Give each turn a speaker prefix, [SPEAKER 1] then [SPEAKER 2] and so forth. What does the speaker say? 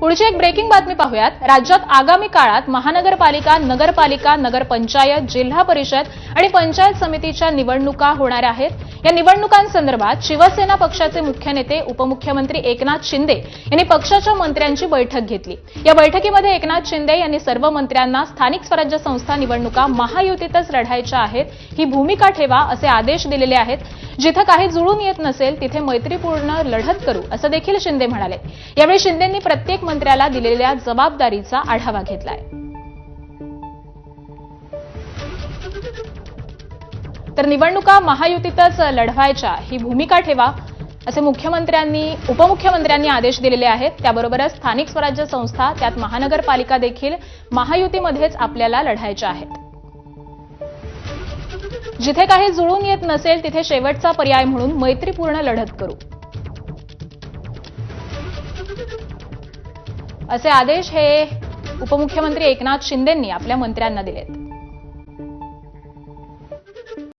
[SPEAKER 1] पुढची एक ब्रेकिंग बातमी पाहूयात. राज्यात आगामी काळात महानगरपालिका नगरपालिका नगरपंचायत जिल्हा परिषद आणि पंचायत समितीच्या निवडणुका होणार आहेत. या निवडणुकांसंदर्भात शिवसेना पक्षाचे मुख्य नेते उपमुख्यमंत्री एकनाथ शिंदे यांनी पक्षाच्या मंत्र्यांची बैठक घेतली. या बैठकीमध्ये एकनाथ शिंदे यांनी सर्व मंत्र्यांना स्थानिक स्वराज्य संस्था निवडणुका महायुतीतच लढायच्या आहेत ही भूमिका ठेवा असे आदेश दिलेले आहेत. जिथं काही जुळून येत नसेल तिथे मैत्रीपूर्ण लढत करू असं देखील शिंदे म्हणाले. यावेळी शिंदेंनी प्रत्येक मंत्र्याला दिलेल्या जबाबदारीचा आढावा घेतलाय. तर निवडणुका महायुतीतच लढवायच्या ही भूमिका ठेवा असे मुख्यमंत्र्यांनी उपमुख्यमंत्र्यांनी आदेश दिलेले आहेत. त्याबरोबरच स्थानिक स्वराज्य संस्था त्यात महानगरपालिका देखील महायुतीमध्येच आपल्याला लढायच्या आहेत. जिथे काही जुळून येत नसेल तिथे शेवटचा पर्याय म्हणून मैत्रीपूर्ण लढत करू. असे आदेश हे उपमुख्यमंत्री एकनाथ शिंदेंनी आपल्या मंत्र्यांना दिलेत.